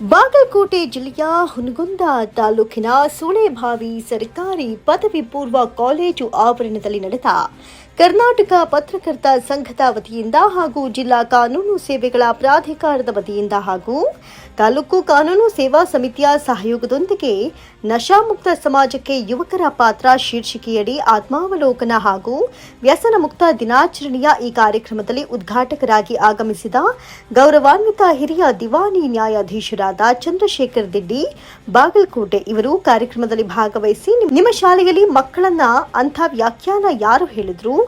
ಬಾಗಲಕೋಟೆ ಜಿಲ್ಲೆಯ ಹುನಗುಂದ ತಾಲೂಕಿನ ಸುಳೆಭಾವಿ ಸರ್ಕಾರಿ ಪದವಿ ಪೂರ್ವ ಕಾಲೇಜು ಆವರಣದಲ್ಲಿ ನಡೆದ ಕರ್ನಾಟಕ ಪತ್ರಕರ್ತ ಸಂಘದ ವತಿಯಿಂದ ಹಾಗೂ ಜಿಲ್ಲಾ ಕಾನೂನು ಸೇವೆಗಳ ಪ್ರಾಧಿಕಾರದ ವತಿಯಿಂದ ಹಾಗೂ ತಾಲೂಕು ಕಾನೂನು ಸೇವಾ ಸಮಿತಿಯ ಸಹಯೋಗದೊಂದಿಗೆ ನಶಾಮುಕ್ತ ಸಮಾಜಕ್ಕೆ ಯುವಕರ ಪಾತ್ರ ಶೀರ್ಷಿಕೆಯಡಿ ಆತ್ಮಾವಲೋಕನ ಹಾಗೂ ವ್ಯಸನ ಮುಕ್ತ ದಿನಾಚರಣೆಯ ಈ ಕಾರ್ಯಕ್ರಮದಲ್ಲಿ ಉದ್ಘಾಟಕರಾಗಿ ಆಗಮಿಸಿದ ಗೌರವಾನ್ವಿತ ಹಿರಿಯ ದಿವಾನಿ ನ್ಯಾಯಾಧೀಶರಾದ ಚಂದ್ರಶೇಖರ್ ದಿಡ್ಡಿ ಬಾಗಲಕೋಟೆ ಇವರು ಕಾರ್ಯಕ್ರಮದಲ್ಲಿ ಭಾಗವಹಿಸಿ ನಿಮ್ಮ ಶಾಲೆಯಲ್ಲಿ ಮಕ್ಕಳನ್ನ ಅಂಥ ವ್ಯಾಖ್ಯಾನ ಯಾರು ಹೇಳಿದ್ರು?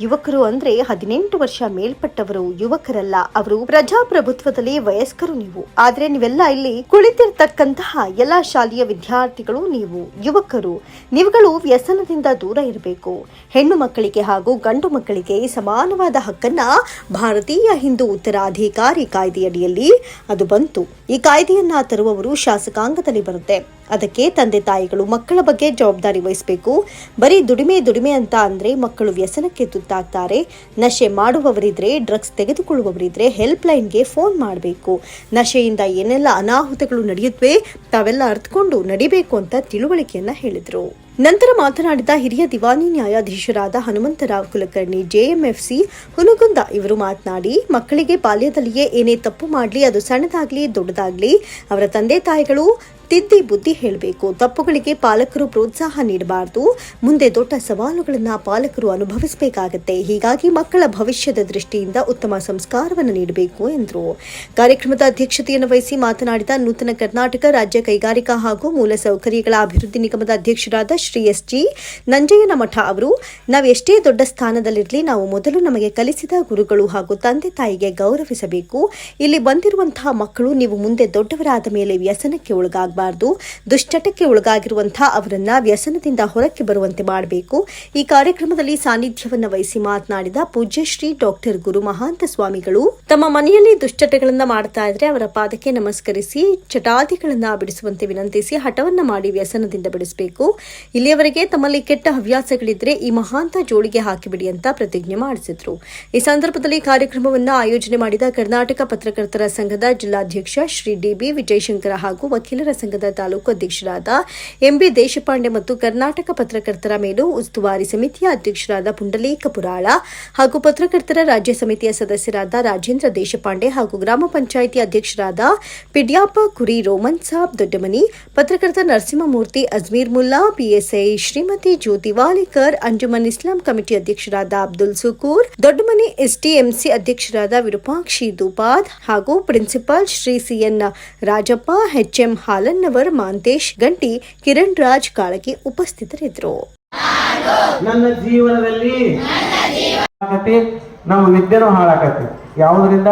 ಯುವಕರು ಅಂದ್ರೆ ಹದಿನೆಂಟು ವರ್ಷ ಮೇಲ್ಪಟ್ಟವರು ಯುವಕರಲ್ಲ, ಅವರು ಪ್ರಜಾಪ್ರಭುತ್ವದಲ್ಲಿ ವಯಸ್ಕರು ನೀವು. ಆದ್ರೆ ನೀವೆಲ್ಲ ಇಲ್ಲಿ ಕುಳಿತಿರ್ತಕ್ಕಂತಹ ಎಲ್ಲಾ ಶಾಲೆಯ ವಿದ್ಯಾರ್ಥಿಗಳು ನೀವು, ಯುವಕರು. ನೀವುಗಳು ವ್ಯಸನದಿಂದ ದೂರ ಇರಬೇಕು. ಹೆಣ್ಣು ಮಕ್ಕಳಿಗೆ ಹಾಗೂ ಗಂಡು ಮಕ್ಕಳಿಗೆ ಸಮಾನವಾದ ಹಕ್ಕನ್ನ ಭಾರತೀಯ ಹಿಂದೂ ಉತ್ತರಾಧಿಕಾರಿ ಕಾಯ್ದೆಯಡಿಯಲ್ಲಿ ಅದು ಬಂತು. ಈ ಕಾಯ್ದೆಯನ್ನ ತರುವವರು ಶಾಸಕಾಂಗದಲ್ಲಿ ಬರುತ್ತೆ. ಅದಕ್ಕೆ ತಂದೆ ತಾಯಿಗಳು ಮಕ್ಕಳ ಬಗ್ಗೆ ಜವಾಬ್ದಾರಿ ವಹಿಸಬೇಕು. ಬರೀ ದುಡಿಮೆ ದುಡಿಮೆ ಅಂತ ಅಂದ್ರೆ ಮಕ್ಕಳು ವ್ಯಸನಕ್ಕೆ ತುತ್ತಾಗ್ತಾರೆ ನಶೆ ಮಾಡುವವರಿದ್ರೆ ಡ್ರಗ್ಸ್ ತೆಗೆದುಕೊಳ್ಳುವವರಿದ್ರೆ ಹೆಲ್ಪ್ ಲೈನ್ಗೆ ಫೋನ್ ಮಾಡಬೇಕು. ನಶೆಯಿಂದ ಏನೆಲ್ಲ ಅನಾಹುತಗಳು ನಡೆಯುತ್ತವೆ, ತಾವೆಲ್ಲ ಅರ್ಥಕೊಂಡು ನಡಿಬೇಕು ಅಂತ ತಿಳುವಳಿಕೆಯನ್ನ ಹೇಳಿದ್ರು. ನಂತರ ಮಾತನಾಡಿದ ಹಿರಿಯ ದಿವಾನಿ ನ್ಯಾಯಾಧೀಶರಾದ ಹನುಮಂತರಾವ್ ಕುಲಕರ್ಣಿ ಜೆಎಂಎಫ್ಸಿ ಹುನಗುಂದ ಇವರು ಮಾತನಾಡಿ, ಮಕ್ಕಳಿಗೆ ಬಾಲ್ಯದಲ್ಲಿಯೇ ಏನೇ ತಪ್ಪು ಮಾಡಲಿ, ಅದು ಸಣ್ಣದಾಗ್ಲಿ, ದೊಡ್ಡದಾಗ್ಲಿ, ಅವರ ತಂದೆ ತಾಯಿಗಳು ತಿದ್ದಿ ಬುದ್ಧಿ ಹೇಳಬೇಕು. ತಪ್ಪುಗಳಿಗೆ ಪಾಲಕರು ಪ್ರೋತ್ಸಾಹ ನೀಡಬಾರದು. ಮುಂದೆ ದೊಡ್ಡ ಸವಾಲುಗಳನ್ನು ಪಾಲಕರು ಅನುಭವಿಸಬೇಕಾಗತ್ತೆ. ಹೀಗಾಗಿ ಮಕ್ಕಳ ಭವಿಷ್ಯದ ದೃಷ್ಟಿಯಿಂದ ಉತ್ತಮ ಸಂಸ್ಕಾರವನ್ನು ನೀಡಬೇಕು ಎಂದರು. ಕಾರ್ಯಕ್ರಮದ ಅಧ್ಯಕ್ಷತೆಯನ್ನು ವಹಿಸಿ ಮಾತನಾಡಿದ ನೂತನ ಕರ್ನಾಟಕ ರಾಜ್ಯ ಕೈಗಾರಿಕಾ ಹಾಗೂ ಮೂಲಸೌಕರ್ಯಗಳ ಅಭಿವೃದ್ಧಿ ನಿಗಮದ ಅಧ್ಯಕ್ಷರಾದ ಶ್ರೀ ಎಸ್ ಜಿ ನಂಜಯ್ಯನ ಮಠ ಅವರು, ನಾವು ಎಷ್ಟೇ ದೊಡ್ಡ ಸ್ಥಾನದಲ್ಲಿರಲಿ ನಾವು ಮೊದಲು ನಮಗೆ ಕಲಿಸಿದ ಗುರುಗಳು ಹಾಗೂ ತಂದೆ ತಾಯಿಗೆ ಗೌರವಿಸಬೇಕು. ಇಲ್ಲಿ ಬಂದಿರುವಂತಹ ಮಕ್ಕಳು ನೀವು ಮುಂದೆ ದೊಡ್ಡವರಾದ ಮೇಲೆ ವ್ಯಸನಕ್ಕೆ ಒಳಗಾಗಬಾರದು ದುಶ್ಚಟಕ್ಕೆ ಒಳಗಾಗಿರುವಂತಹ ಅವರನ್ನ ವ್ಯಸನದಿಂದ ಹೊರಕ್ಕೆ ಬರುವಂತೆ ಮಾಡಬೇಕು. ಈ ಕಾರ್ಯಕ್ರಮದಲ್ಲಿ ಸಾನ್ನಿಧ್ಯವನ್ನ ವಹಿಸಿ ಮಾತನಾಡಿದ ಪೂಜ್ಯ ಶ್ರೀ ಡಾಕ್ಟರ್ ಗುರು ಮಹಾಂತ ಸ್ವಾಮಿಗಳು. ತಮ್ಮ ಮನೆಯಲ್ಲಿ ದುಶ್ಚಟಗಳನ್ನ ಮಾಡ್ತಾ ಇದ್ರೆ ಅವರ ಪಾದಕ್ಕೆ ನಮಸ್ಕರಿಸಿ ಚಟಾದಿಗಳನ್ನ ಬಿಡಿಸುವಂತೆ ವಿನಂತಿಸಿ, ಹಠವನ್ನ ಮಾಡಿ ವ್ಯಸನದಿಂದ ಬಿಡಿಸಬೇಕು. ಇಲ್ಲಿಯವರೆಗೆ ತಮ್ಮಲ್ಲಿ ಕೆಟ್ಟ ಹವ್ಯಾಸಗಳಿದ್ರೆ ಈ ಮಹಾಂತ ಜೋಳಿಗೆ ಹಾಕಿಬಿಡಿ ಅಂತ ಪ್ರತಿಜ್ಞೆ ಮಾಡಿಸಿದ್ರು. ಈ ಸಂದರ್ಭದಲ್ಲಿ ಕಾರ್ಯಕ್ರಮವನ್ನು ಆಯೋಜನೆ ಮಾಡಿದ ಕರ್ನಾಟಕ ಪತ್ರಕರ್ತರ ಸಂಘದ ಜಿಲ್ಲಾಧ್ಯಕ್ಷ ಶ್ರೀ ಡಿಬಿ ವಿಜಯಶಂಕರ ಹಾಗೂ ವಕೀಲರ ಸಂಘದ ತಾಲೂಕು ಅಧ್ಯಕ್ಷರಾದ ಎಂಬಿ ದೇಶಪಾಂಡೆ ಮತ್ತು ಕರ್ನಾಟಕ ಪತ್ರಕರ್ತರ ಮೇಲು ಉಸ್ತುವಾರಿ ಸಮಿತಿಯ ಅಧ್ಯಕ್ಷರಾದ ಪುಂಡಲೀಕ ಪುರಾಳ ಹಾಗೂ ಪತ್ರಕರ್ತರ ರಾಜ್ಯ ಸಮಿತಿಯ ಸದಸ್ಯರಾದ ರಾಜೇಂದ್ರ ದೇಶಪಾಂಡೆ ಹಾಗೂ ಗ್ರಾಮ ಪಂಚಾಯಿತಿ ಅಧ್ಯಕ್ಷರಾದ ಪಿಡ್ಯಾಪ ಕುರಿ ರೋಮನ್ ಸಾಬ್ ದೊಡ್ಡಮನಿ, ಪತ್ರಕರ್ತ ನರಸಿಂಹಮೂರ್ತಿ ಅಜ್ಮೀರ್ ಮುಲ್ಲಾ, ಪಿಎಸ್ಐ ಶ್ರೀಮತಿ ಜ್ಯೋತಿ ವಾಲಿಕರ್, ಅಂಜುಮನ್ ಇಸ್ಲಾಂ ಕಮಿಟಿ ಅಧ್ಯಕ್ಷರಾದ ಅಬ್ದುಲ್ ಸುಕೂರ್, ದೊಡ್ಡಮನಿ ಎಸ್ಟಿಎಂಸಿ ಅಧ್ಯಕ್ಷರಾದ ವಿರೂಪಾಕ್ಷಿ ದುಪಾದ್ ಹಾಗೂ principal Shri CN Rajappa, HM Halannavar Mantesh Ganti Kiran Raj Kalagi ಉಪಸ್ಥಿತರಿದ್ದರು. ನನ್ನ ಜೀವನದಲ್ಲಿ ನಮ್ಮ ವಿದ್ಯೆನೂ ಹಾಳಾಕತಿ. ಯಾವುದರಿಂದ?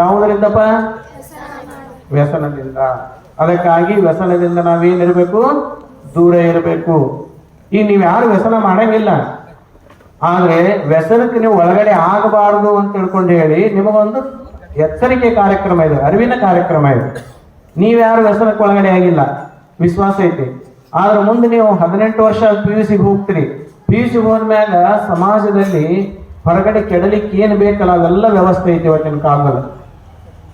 ಯಾವುದರಿಂದಪ್ಪ? ವ್ಯಸನದಿಂದ. ಅದಕ್ಕಾಗಿ ವ್ಯಸನದಿಂದ ನಾವೇನಿರಬೇಕು ದೂರ ಇರಬೇಕು. ಈ ನೀವು ಯಾರು ವ್ಯಸನ ಮಾಡಂಗಿಲ್ಲ. ಆದ್ರೆ ವ್ಯಸನಕ್ಕೆ ನೀವು ಒಳಗಡೆ ಆಗಬಾರದು ಅಂತ ತಿಳ್ಕೊಂಡು ಹೇಳಿ ನಿಮಗೊಂದು ಎಚ್ಚರಿಕೆ ಕಾರ್ಯಕ್ರಮ ಇದೆ, ಅರಿವಿನ ಕಾರ್ಯಕ್ರಮ ಇದೆ. ನೀವ್ಯಾರು ವ್ಯಸನಕ್ಕೆ ಒಳಗಡೆ ಆಗಿಲ್ಲ. ವಿಶ್ವಾಸ ಐತಿ. ಆದ್ರೆ ಮುಂದೆ ನೀವು ಹದಿನೆಂಟು ವರ್ಷ ಪಿ ಯು ಸಿಗೆ ಹೋಗ್ತೀರಿ. ಪಿ ಯು ಸಿಗೆ ಹೋದ್ಮ್ಯಾಗ ಸಮಾಜದಲ್ಲಿ ಹೊರಗಡೆ ಕೆಡಲಿಕ್ಕೆ ಏನು ಬೇಕಲ್ಲ, ಅವೆಲ್ಲ ವ್ಯವಸ್ಥೆ ಐತಿ ಇವತ್ತಿನ ಕಾಲದಲ್ಲಿ.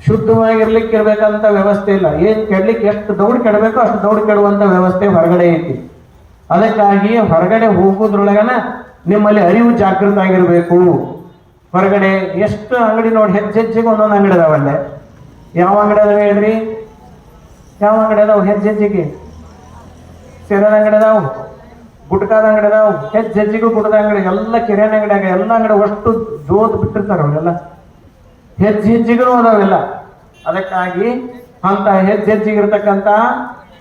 ಶುದ್ಧವಾಗಿರ್ಲಿಕ್ಕೆ ಇರ್ಬೇಕಂತ ವ್ಯವಸ್ಥೆ ಇಲ್ಲ. ಏನ್ ಕೆಡ್ಲಿಕ್ಕೆ ಎಷ್ಟು ದೌಡ್ ಕೆಡಬೇಕೋ ಅಷ್ಟು ದೌಡ್ ಕೆಡುವಂತ ವ್ಯವಸ್ಥೆ ಹೊರಗಡೆ ಐತಿ. ಅದಕ್ಕಾಗಿ ಹೊರಗಡೆ ಹೋಗೋದ್ರೊಳಗನ ನಿಮ್ಮಲ್ಲಿ ಅರಿವು ಜಾಗೃತ ಆಗಿರ್ಬೇಕು. ಹೊರಗಡೆ ಎಷ್ಟು ಅಂಗಡಿ ನೋಡಿ ಹೆಜ್ಜೆ ಹೆಚ್ಚಿಗೆ ಒಂದೊಂದು ಅಂಗಡಿ ಅದಾವಲ್ಲೇ? ಯಾವ ಅಂಗಡಿ ಅದಾವ ಹೇಳ್ರಿ? ಯಾವ ಅಂಗಡಿ ಅದಾವು? ಹೆಜ್ಜೆ ಹೆಜ್ಜೆಗೆ. ಸೇರದ ಅಂಗಡಿ ಅದಾವು, ಗುಟ್ಕಾದ ಅಂಗಡಿ ಅದಾವು, ಹೆಜ್ಜೆ ಹೆಜ್ಜೆಗೂ ಗುಡ್ಡದ ಅಂಗಡಿ, ಎಲ್ಲ ಕಿರಾಣಿ ಅಂಗಡಿಯಾಗ ಎಲ್ಲ ಅಂಗಡಿ ಅಷ್ಟು ಜೋತ್ ಬಿಟ್ಟಿರ್ತಾರ ಅವರೆಲ್ಲ. ಹೆಜ್ಜೆ ಹೆಜ್ಜೆಗೂ ಅದಾವೆಲ್ಲ ಅದಕ್ಕಾಗಿ ಅಂತ ಹೆಜ್ಜೆ ಹೆಜ್ಜೆಗಿರ್ತಕ್ಕಂಥ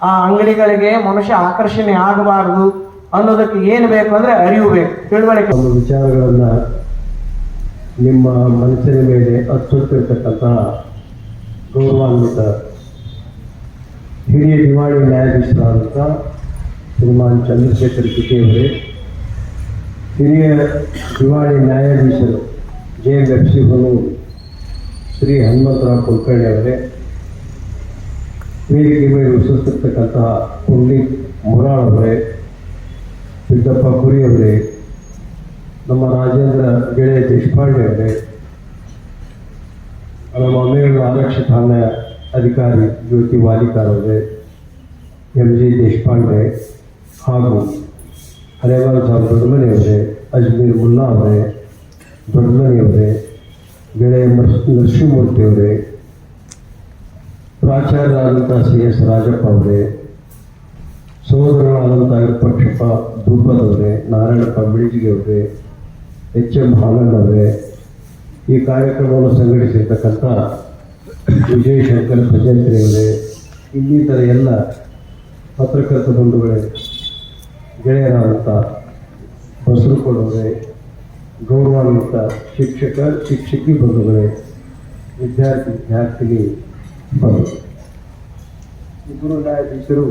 ಆ ಅಂಗಡಿಗಳಿಗೆ ಮನುಷ್ಯ ಆಕರ್ಷಣೆ ಆಗಬಾರದು ಅನ್ನೋದಕ್ಕೆ ಏನು ಬೇಕು ಅಂದ್ರೆ ಅರಿವು ಬೇಕು. ತಿಳುವಳಿಕೆ. ವಿಚಾರಗಳನ್ನು ನಿಮ್ಮ ಮನಸ್ಸಿನ ಮೇಲೆ ಅಚ್ಚುತ್ತಿರ್ತಕ್ಕಂತಹ ಗೌರವಾನ್ವಿತ ಹಿರಿಯ ದಿವಾಳಿ ನ್ಯಾಯಾಧೀಶರಾದಂಥ ಶ್ರೀಮಾನ್ ಚಂದ್ರಶೇಖರ್ ಕಿಟಿಯವರೇ, ಹಿರಿಯ ದಿವಾಳಿ ನ್ಯಾಯಾಧೀಶರು ಜೆ ಎಂ ಶ್ರೀ ಹನುಮಂತರಾವ್ ಕುಲಕರ್ಣಿ ಅವರೇ ವೇದಿಕೆ ಮೇಲೆ ವಿಶ್ವಸಿರ್ತಕ್ಕಂತಹ ಪುಂಡಿತ್ ಮುರಾಳ್ ಅವರೇ, ಸಿದ್ದಪ್ಪ ಕುರಿ ಅವರೇ, ನಮ್ಮ ರಾಜೇಂದ್ರ ಗೆಳೆಯ ದೇಶಪಾಂಡೆ ಅವರೇ, ನಮ್ಮ ಮೇಲೆ ಆರಕ್ಷಕ ಅಧಿಕಾರಿ ಜ್ಯೋತಿ ವಾಲಿಕಾರ್ ಅವರೇ ಎಂ ಜಿ ದೇಶಪಾಂಡೆ ಹಾಗೂ ಹರೇವಾಲ್ ಸಾಬ್ ದೊಡ್ಡಮನಿ ಅವರೇ ಅಜ್ಮೀರ್ ಮುಲ್ಲಾ ಅವರೇ ದೊಡ್ಡಮನಿ ಅವರೇ ಗೆಳೆಯ ನರಸ್- ನರಸಿಂಹಮೂರ್ತಿ ಅವರೇ ಪ್ರಾಚಾರ್ಯರಾದಂಥ ಸಿ ಎಸ್ ರಾಜಪ್ಪ ಅವರೇ ಸೋದರರಾದಂಥ ವಿಪಕ್ಷಪ್ಪ ದುಬ್ಬದವರೇ ನಾರಾಯಣಪ್ಪ ಬಿಳಿಜಿಗೆ ಅವರೇ ಎಚ್ ಎಂ ಹಾಲನ್ ಅವರೇ ಈ ಕಾರ್ಯಕ್ರಮವನ್ನು ಸಂಘಟಿಸಿರ್ತಕ್ಕಂಥ ವಿಜಯ ಶಂಕರ್ ಭಜಂತ್ರಿ ಅವರೇ, ಇನ್ನಿತರ ಎಲ್ಲ ಪತ್ರಕರ್ತ ಬಂಧುಗಳೇ ಗೆಳೆಯರಾದಂಥ ಬಸರುಕೊಡವರೇ ಗೌರವಾನ್ವಿತ ಶಿಕ್ಷಕ, ಶಿಕ್ಷಕಿ ಬಂಧುಗಳೇ, ವಿದ್ಯಾರ್ಥಿ ವಿದ್ಯಾರ್ಥಿಗೆ ಬಂದು ಇಬ್ಬರು ನ್ಯಾಯಾಧೀಶರು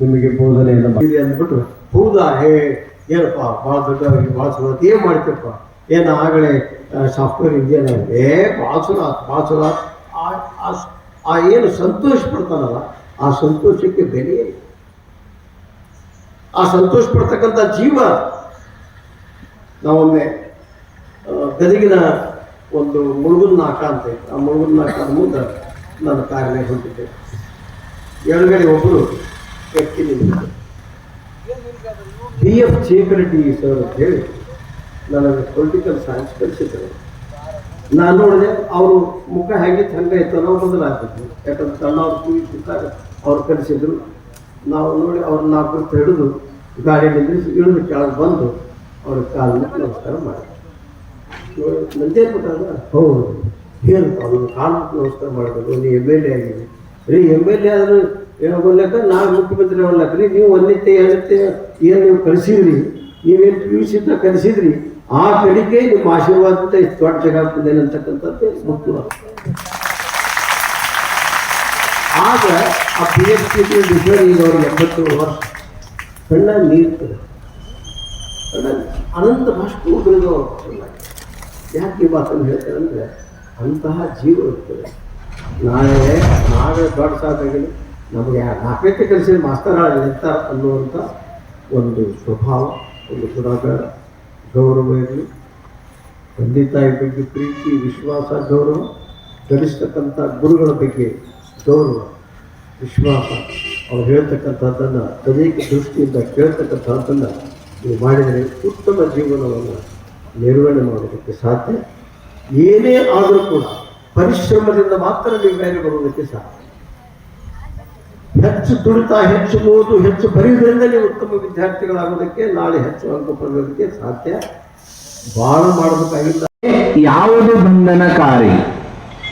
ನಿಮಗೆ ಬೋಧನೆಯನ್ನು ಮಾಡಿದೆ ಅಂದ್ಬಿಟ್ಟು, ಹೌದಾ, ಹೇ, ಏನಪ್ಪ ಭಾಳ ದೊಡ್ಡವರಿಗೆ ಭಾಳ. ಏನ್ ಮಾಡ್ತೀಯಪ್ಪ, ಏನು ಆಗಲೇ ಸಾಫ್ಟ್ವೇರ್ ಇಂಜಿನಿಯರ್ ಏ ಚಲೋ ಆತ್. ಆ- ಏನು ಸಂತೋಷ ಪಡ್ತಾನಲ್ಲ, ಆ ಸಂತೋಷಕ್ಕೆ ಬೆಲೆ ಆ ಸಂತೋಷ ಪಡ್ತಕ್ಕಂಥ ಜೀವ ನಾವೊಮ್ಮೆ ಗದಗಿನ ಒಂದು ಮುಳುಗುನ್ ನಾಕ ಅಂತ ಇತ್ತು ಆ ಮುಳುಗುನ್ ನಾಕದ ಮುಂದೆ ನನ್ನ ಕಾರಣ ಹೊಂದಿದ್ದೆ ಎಡಗಡೆ ಒಬ್ಬರು ವ್ಯಕ್ತಿ ಬಿ ಎಫ್ ಚೇಕರಟಿ ಸರ್ ಅಂತ ಹೇಳಿ. ನನಗೆ ಪೊಲಿಟಿಕಲ್ ಸೈನ್ಸ್ ಕಲಿಸಿದ್ರು ನಾನು ನೋಡಿದೆ ಅವರು ಮುಖ ಹೇಗಿತ್ತು, ಹಂಗೆ ಇತ್ತು ನಾವು ಬದಲಾಗ್ತಿದ್ವಿ ಯಾಕಂದ್ರೆ ಸಣ್ಣವ್ರು ಕೂಗಿದ್ದಾಗ ಅವ್ರು ಕಲಿಸಿದ್ರು. ನಾವು ನೋಡಿ ಅವ್ರ ನಾಲ್ಕು ಹಿಡಿದು ಗಾಡಿ ನಿಲ್ಲಿಸಿ ಇಳಿದು ಕೆಳಗೆ ಬಂದು ಅವ್ರ ಕಾಲನ್ನ ನಮಸ್ಕಾರ ಮಾಡಿ ನಂದೇ ಕೊಟ್ಟಾಗ ಹೌದು. ಏನು ಅವ್ರ ಕಾಲಕ್ಕೆ ನಮಸ್ಕಾರ ಮಾಡಬೇಕು ನೀ ಎಂ ಎಲ್ ಎ ಆಗಿದೆ ರೀ ಎಂ ಎಲ್ ಎ ಆದರೂ ಏನೋ ಬರ್ಲಕ್ಕ ನಾನು ಮುಖ್ಯಮಂತ್ರಿ ರೀ. ನೀವು ಒಂದಿತ್ತೆ, ಎರಡತ್ತೆ, ಏನು ನೀವು ಕಲಿಸಿದ್ರಿ? ನೀವೇನು ಪಿ ಯು ಸಿದ್ದ ಕಲಿಸಿದ್ರಿ? ಆ ಕಡೆಗೆ ನಿಮ್ಮ ಆಶೀರ್ವಾದದಿಂದ ಇಷ್ಟು ದೊಡ್ಡ ಜಾಗ ಬಂದೇನೆ ಅಂತಕ್ಕಂಥದ್ದು ಮುಖ್ಯ. ಆಗ ಆ ಪಿ ಎಚ್ ಡಿ ಡಿಫರ್ ಈಗ ಅವ್ರಿಗೆ ಎಂಬತ್ತೇಳು ವರ್ಷ. ಕಣ್ಣ ನೀರ್ತದೆ ಅನಂತ ಅಷ್ಟು ಉದುರಿದ ಯಾಕೆ ಈ ಮಾತನ್ನು ಹೇಳ್ತಾರೆ ಅಂದರೆ ಅಂತಹ ಜೀವ ಇರ್ತದೆ. ನಾಳೆ ನಾವೇ ದೊಡ್ಡ ಸಾಕಾಗಿ ನಮಗೆ ನಾಲ್ಕೈತೆ ಕೆಲಸ ಮಾಸ್ತರ್ ನಿಂತ ಅನ್ನುವಂಥ ಒಂದು ಸ್ವಭಾವ, ಒಂದು ಸದಾಚಾರ ಗೌರವ ಇರಲಿ ತಂದೆ ತಾಯಿ ಬಗ್ಗೆ ಪ್ರೀತಿ, ವಿಶ್ವಾಸ, ಗೌರವ ಕಲಿಸ್ತಕ್ಕಂಥ ಗುರುಗಳ ಬಗ್ಗೆ ಗೌರವ, ವಿಶ್ವಾಸ. ಅವ್ರು ಹೇಳ್ತಕ್ಕಂಥದ್ದನ್ನು ಅನೇಕ ದೃಷ್ಟಿಯಿಂದ ಕೇಳ್ತಕ್ಕಂಥದ್ದನ್ನು ನೀವು ಮಾಡಿದರೆ ಉತ್ತಮ ಜೀವನವನ್ನು ನಿರ್ವಹಣೆ ಮಾಡೋದಕ್ಕೆ ಸಾಧ್ಯ. ಏನೇ ಆದರೂ ಕೂಡ ಪರಿಶ್ರಮದಿಂದ ಮಾತ್ರ ನೀವು ಮೇಲೆ ಬರುವುದಕ್ಕೆ ಸಾಧ್ಯ. ಹೆಚ್ಚು ದುಡಿತಾ ಹೆಚ್ಚು ಓದು, ಹೆಚ್ಚು ಬರೆಯುವುದರಿಂದ ನೀವು ಉತ್ತಮ ವಿದ್ಯಾರ್ಥಿಗಳಾಗೋದಕ್ಕೆ ನಾಳೆ ಹೆಚ್ಚು ಅಂಕ ಪಡೆಯೋದಕ್ಕೆ ಸಾಧ್ಯ. ಭಾಳ ಮಾಡಬೇಕಾಗಿಲ್ಲ. ಯಾವುದು ಬಂಧನಕಾರಿ,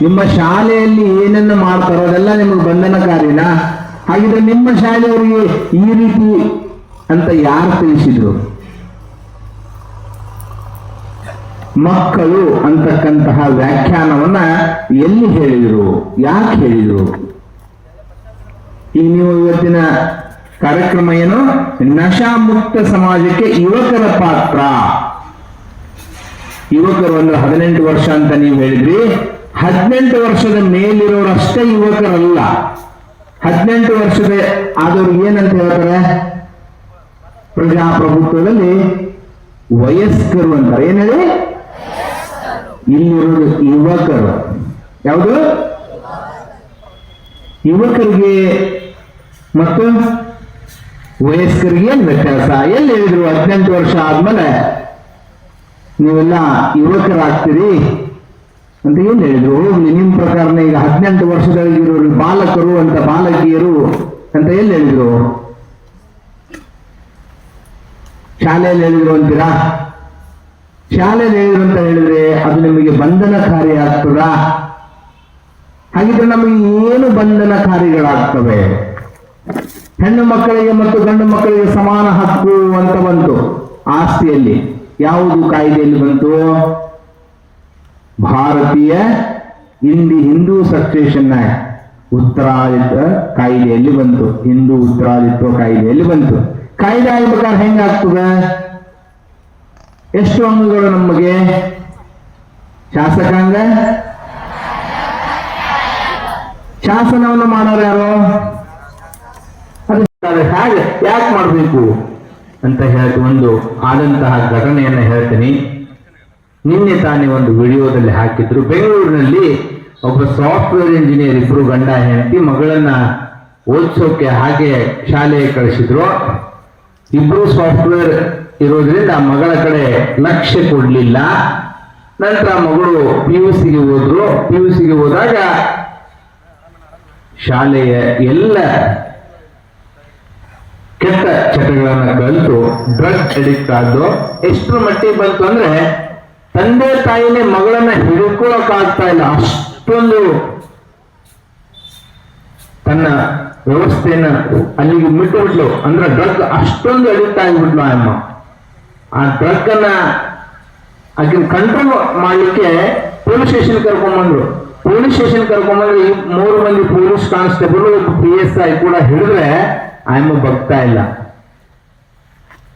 ನಿಮ್ಮ ಶಾಲೆಯಲ್ಲಿ ಏನನ್ನ ಮಾಡ್ತಾರೋ ಅದೆಲ್ಲ ನಿಮಗೆ ಬಂಧನಕಾರಿನಾ? ಹಾಗಿದ್ರೆ ನಿಮ್ಮ ಶಾಲೆಯವರಿಗೆ ಈ ರೀತಿ ಅಂತ ಯಾರು ತಿಳಿಸಿದ್ರು? ಮಕ್ಕಳು ಅಂತಕ್ಕಂತಹ ವ್ಯಾಖ್ಯಾನವನ್ನ ಎಲ್ಲಿ ಹೇಳಿದ್ರು? ಯಾಕೆ ಹೇಳಿದ್ರು? ಈಗ ನೀವು ಇವತ್ತಿನ ಕಾರ್ಯಕ್ರಮ ಏನು? ನಶಾಮುಕ್ತ ಸಮಾಜಕ್ಕೆ ಯುವಕರ ಪಾತ್ರ. ಯುವಕರು ಅಂದ್ರೆ ಹದಿನೆಂಟು ವರ್ಷ ಅಂತ ನೀವು ಹೇಳಿದ್ರಿ. ಹದಿನೆಂಟು ವರ್ಷದ ಮೇಲಿರೋರಷ್ಟೇ ಯುವಕರಲ್ಲ. ಹದಿನೆಂಟು ವರ್ಷದ ಆದವ್ರು ಏನಂತ ಹೇಳ್ತಾರೆ? ಪ್ರಜಾಪ್ರಭುತ್ವದಲ್ಲಿ ವಯಸ್ಕರು ಅಂತಾರೆ. ಏನ್ ಹೇಳಿ ಇಲ್ಲಿರೋದು ಯುವಕರು. ಯಾವುದು? ಯುವಕರಿಗೆ ಮತ್ತು ವಯಸ್ಕರಿಗೆ ವ್ಯತ್ಯಾಸ? ಎಲ್ಲಿ ಹೇಳಿದ್ರು ಹದಿನೆಂಟು ವರ್ಷ ಆದ್ಮೇಲೆ ನೀವೆಲ್ಲ ಯುವಕರಾಗ್ತೀರಿ ಅಂತ ಏನ್ ಹೇಳಿದ್ರು? ಹೋಗ್ಲಿ, ನಿಮ್ ಪ್ರಕಾರನೇ ಈಗ ಹದಿನೆಂಟು ವರ್ಷದೊಳಗಿರೋರು ಬಾಲಕರು ಅಂತ ಬಾಲಕಿಯರು ಅಂತ ಎಲ್ಲಿ ಹೇಳಿದ್ರು? ಶಾಲೆಯಲ್ಲಿ ಹೇಳಿದ್ರು ಅಂತೀರಾ? ಶಾಲೆಯಲ್ಲಿ ಹೇಳಿದ್ರು ಅಂತ ಹೇಳಿದ್ರೆ ಅದು ನಿಮಗೆ ಬಂಧನಕಾರಿ ಆಗ್ತದಾ? ಹಾಗಿದ್ರೆ ನಮಗೆ ಏನು ಬಂಧನಕಾರಿಗಳಾಗ್ತವೆ ಹೆಣ್ಣು ಮಕ್ಕಳಿಗೆ ಮತ್ತು ಗಂಡು ಮಕ್ಕಳಿಗೆ ಸಮಾನ ಹಕ್ಕು ಅಂತ ಬಂತು ಆಸ್ತಿಯಲ್ಲಿ. ಯಾವುದು ಕಾಯ್ದೆಯಲ್ಲಿ ಬಂತು? ಭಾರತೀಯ ಇಂಡಿ ಹಿಂದೂ ಸಕ್ಸೇಷನ್ ಆಕ್ಟ್ ಉತ್ತರಾದಿತ್ವ ಕಾಯ್ದೆಯಲ್ಲಿ ಬಂತು. ಹಿಂದೂ ಉತ್ತರಾದಿತ್ವ ಕಾಯ್ದೆಯಲ್ಲಿ ಬಂತು. ಕಾಯ್ದೆ ಆಗ್ಬೇಕಾದ್ರೆ ಹೆಂಗಾಗ್ತದೆ? ಎಷ್ಟು ಅಂಗಗಳು ನಮಗೆ? ಶಾಸಕಾಂಗ? ಶಾಸನವನ್ನು ಮಾಡೋರು ಯಾರು? ಹಾಗೆ ಯಾಕೆ ಮಾಡಬೇಕು? ಅಂತ ಹೇಳಿ ಒಂದು ಆದಂತಹ ಘಟನೆಯನ್ನ ಹೇಳ್ತೀನಿ. ನಿನ್ನೆ ತಾನೇ ಒಂದು ವಿಡಿಯೋದಲ್ಲಿ ಹಾಕಿದ್ರು. ಬೆಂಗಳೂರಿನಲ್ಲಿ ಒಬ್ಬ ಸಾಫ್ಟ್ವೇರ್ ಇಂಜಿನಿಯರ್ ಇಬ್ರು ಗಂಡ ಹೆಂಡತಿ ಮಗಳನ್ನ ಓದಿಸೋಕೆ ಹಾಗೆ ಶಾಲೆಗೆ ಕಳಿಸಿದ್ರು. ಇಬ್ರು ಸಾಫ್ಟ್ವೇರ್ ಇರೋದ್ರಿಂದ ಮಗಳ ಕಡೆ ಲಕ್ಷ್ಯ ಕೊಡ್ಲಿಲ್ಲ. ನಂತರ ಮಗಳು ಪಿ ಯು ಸಿಗೆ ಹೋದ್ರು. ಪಿ ಯು ಸಿಗೆ ಹೋದಾಗ ಶಾಲೆಯ ಎಲ್ಲ ಕೆಟ್ಟ ಚಟಗಳನ್ನ ಕಲಿತು ಡ್ರಗ್ ಅಡಿಕ್ಟ್ ಆದ್ದು ಎಷ್ಟು ಮಟ್ಟಿಗೆ ಬಂತು ಅಂದ್ರೆ ತಂದೆ ತಾಯಿನೇ ಮಗಳನ್ನ ಹಿಡ್ಕೊಳಕ್ ಆಗ್ತಾ ಇಲ್ಲ. ಅಷ್ಟೊಂದು ತನ್ನ ವ್ಯವಸ್ಥೆಯನ್ನ ಅಲ್ಲಿಗೆ ಬಿಟ್ಟು ಬಿಟ್ಲು ಅಂದ್ರೆ ಡ್ರಗ್ ಅಷ್ಟೊಂದು ಅಡಿಕ್ಟ್ ಆಗಿಬಿಟ್ಲು ಆ ಅಮ್ಮ. ಆ ಡ್ರಗ್ ಅನ್ನ ಆಕಿನ ಕಂಟ್ರೋಲ್ ಮಾಡ್ಲಿಕ್ಕೆ ಪೊಲೀಸ್ ಸ್ಟೇಷನ್ ಕರ್ಕೊಂಡ್ಬಂದ್ರು ಪೊಲೀಸ್ ಸ್ಟೇಷನ್ ಕರ್ಕೊಂಡ್ಬಂದ್ರೆ ಈ ಮೂರು ಮಂದಿ police constable P S I ಕೂಡ ಹಿಡಿದ್ರೆ ಆಯಮ್ಮ ಬಗ್ತಾ ಇಲ್ಲ